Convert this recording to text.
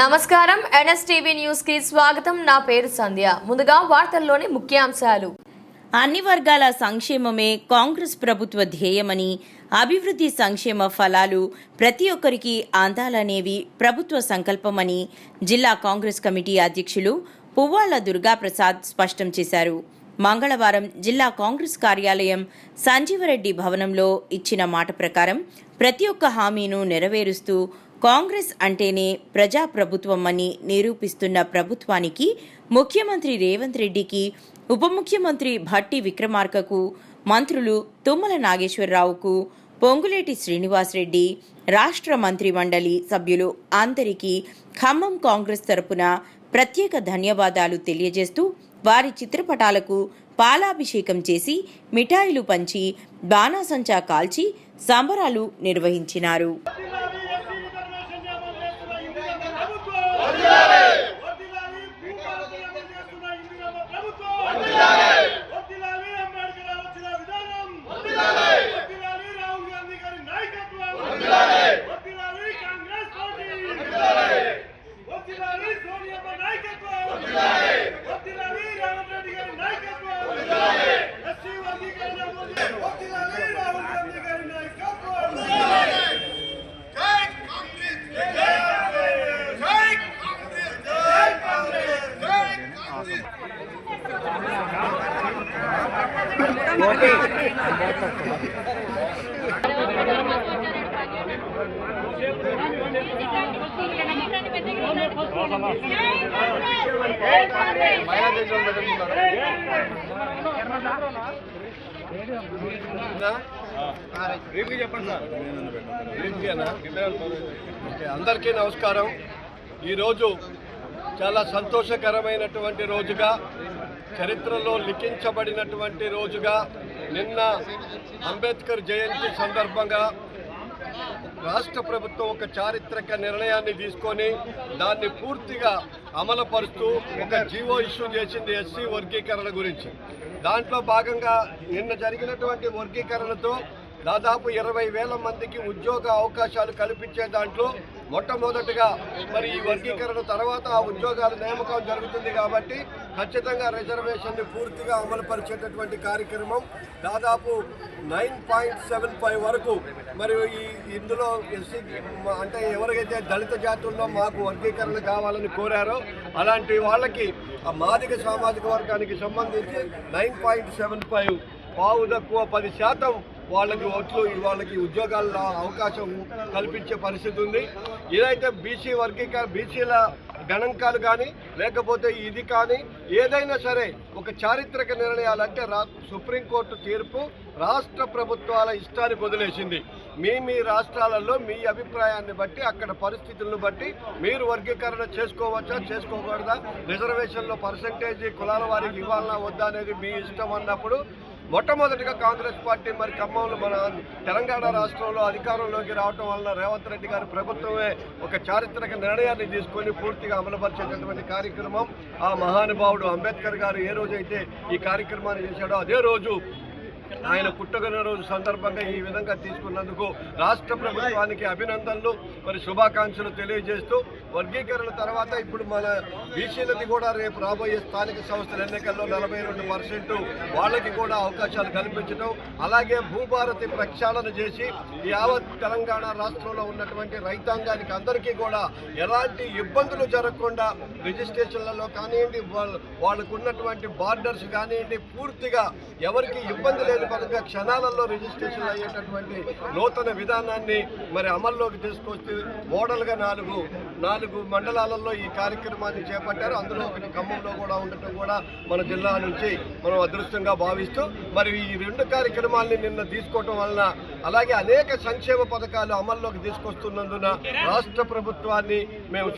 నమస్కారం. ఎన్ఎస్టీవీ న్యూస్కి స్వాగతం. నా పేరు సంధ్య. ముందుగా వార్తల్లోని ముఖ్యాంశాలు. అన్ని వర్గాల సంక్షేమమే కాంగ్రెస్ ప్రభుత్వ ధ్యేయమని అభివృద్ధి సంక్షేమ ఫలాలు ప్రతి ఒక్కరికి అందాలనేవి ప్రభుత్వ సంకల్పమని జిల్లా కాంగ్రెస్ కమిటీ అధ్యక్షులు పువ్వాల దుర్గాప్రసాద్ స్పష్టం చేశారు. మంగళవారం జిల్లా కాంగ్రెస్ కార్యాలయం సంజీవరెడ్డి భవనంలో ఇచ్చిన మాట ప్రకారం ప్రతి ఒక్క హామీను నెరవేరుస్తూ కాంగ్రెస్ అంటేనే ప్రజాప్రభుత్వం అని నిరూపిస్తున్న ప్రభుత్వానికి ముఖ్యమంత్రి రేవంత్ రెడ్డికి ఉప ముఖ్యమంత్రి భట్టి విక్రమార్కకు మంత్రులు తుమ్మల నాగేశ్వరరావుకు పొంగులేటి శ్రీనివాసరెడ్డి రాష్ట్ర మంత్రి మండలి సభ్యులు అందరికీ ఖమ్మం కాంగ్రెస్ తరపున ప్రత్యేక ధన్యవాదాలు తెలియజేస్తూ వారి చిత్రపటాలకు పాలాభిషేకం చేసి మిఠాయిలు పంచి బాణాసంచా కాల్చి సంబరాలు నిర్వహించినారు. అందరికీ నమస్కారం. ఈరోజు చాలా సంతోషకరమైనటువంటి రోజుగా చరిత్రలో లిఖించబడినటువంటి రోజుగా నిన్న అంబేద్కర్ జయంతి సందర్భంగా రాష్ట్ర ప్రభుత్వం ఒక చారిత్రక నిర్ణయాన్ని తీసుకొని దాన్ని పూర్తిగా అమలుపరుస్తూ ఒక జీవో ఇష్యూ చేసింది ఎస్సీ వర్గీకరణ గురించి. దాంట్లో భాగంగా నిన్న జరిగినటువంటి వర్గీకరణతో దాదాపు ఇరవై వేల మందికి ఉద్యోగ అవకాశాలు కల్పించే దాంట్లో మొట్టమొదటిగా మరి ఈ వర్గీకరణ తర్వాత ఆ ఉద్యోగాల నియామకం జరుగుతుంది కాబట్టి ఖచ్చితంగా రిజర్వేషన్ని పూర్తిగా అమలుపరిచేటటువంటి కార్యక్రమం దాదాపు నైన్ పాయింట్ సెవెన్ ఫైవ్ వరకు మరి ఈ ఇందులో ఎస్సీ అంటే ఎవరికైతే దళిత జాతుల్లో మాకు వర్గీకరణ కావాలని కోరారో అలాంటి వాళ్ళకి ఆ మాదిక సామాజిక వర్గానికి సంబంధించి నైన్ పాయింట్ సెవెన్ ఫైవ్ పావు తక్కువ పది శాతం వాళ్ళకి ఓట్లు వాళ్ళకి ఉద్యోగాల అవకాశం కల్పించే పరిస్థితి ఉంది. ఇదైతే బీసీ వర్గీకరణ బీసీల గణాంకాలు కానీ లేకపోతే ఇది కానీ ఏదైనా సరే ఒక చారిత్రక నిర్ణయాలు అంటే రా సుప్రీంకోర్టు తీర్పు రాష్ట్ర ప్రభుత్వాల ఇష్టాన్ని వదిలేసింది. మీ మీ రాష్ట్రాలలో మీ అభిప్రాయాన్ని బట్టి అక్కడ పరిస్థితులను బట్టి మీరు వర్గీకరణ చేసుకోవచ్చా చేసుకోకూడదా? రిజర్వేషన్లో పర్సంటేజ్ కులాల వారికి ఇవ్వాలన్నా వద్దా అనేది మీ ఇష్టం అన్నప్పుడు మొట్టమొదటిగా కాంగ్రెస్ పార్టీ మరి ఖమ్మంలో మన తెలంగాణ రాష్ట్రంలో అధికారంలోకి రావటం వలన రేవంత్ రెడ్డి గారి ప్రభుత్వమే ఒక చారిత్రక నిర్ణయాన్ని తీసుకొని పూర్తిగా అమలుపరిచేటటువంటి కార్యక్రమం ఆ మహానుభావుడు అంబేద్కర్ గారు ఏ రోజైతే ఈ కార్యక్రమాన్ని చేశాడో అదే రోజు ఆయన పుట్టగన రోజు సందర్భంగా ఈ విధంగా తీసుకున్నందుకు రాష్ట్ర ప్రభుత్వానికి అభినందనలు. మరి శుభాకాంక్షలు తెలియజేస్తూ వర్గీకరణ తర్వాత ఇప్పుడు మన బీసీలది కూడా రేపు రాబోయే స్థానిక సంస్థల ఎన్నికల్లో నలభై రెండు పర్సెంట్ వాళ్ళకి కూడా అవకాశాలు కల్పించడం అలాగే భూభారతి ప్రక్షాళన చేసి యావత్ తెలంగాణ రాష్ట్రంలో ఉన్నటువంటి రైతాంగానికి అందరికీ కూడా ఎలాంటి ఇబ్బందులు జరగకుండా రిజిస్ట్రేషన్లలో కానివ్వండి వాళ్ళ వాళ్ళకు ఉన్నటువంటి బార్డర్స్ కానివ్వండి పూర్తిగా ఎవరికి ఇబ్బంది లేదు పరంగా క్షణాలలో రిజిస్ట్రేషన్ అయ్యేటటువంటి నూతన విధానాన్ని మరి అమల్లోకి తీసుకొచ్చి మోడల్గా నాలుగు నాలుగు మండలాలలో ఈ కార్యక్రమాన్ని చేపట్టారు. అందులో ఒకటి ఖమ్మంలో కూడా ఉండటం కూడా మన జిల్లా నుంచి మనం అదృష్టంగా భావిస్తూ మరి ఈ రెండు కార్యక్రమాల్ని నిన్న తీసుకోవటం వలన అలాగే అనేక సంక్షేమ పథకాలు అమల్లోకి తీసుకొస్తున్నందున రాష్ట్ర ప్రభుత్వాన్ని మేము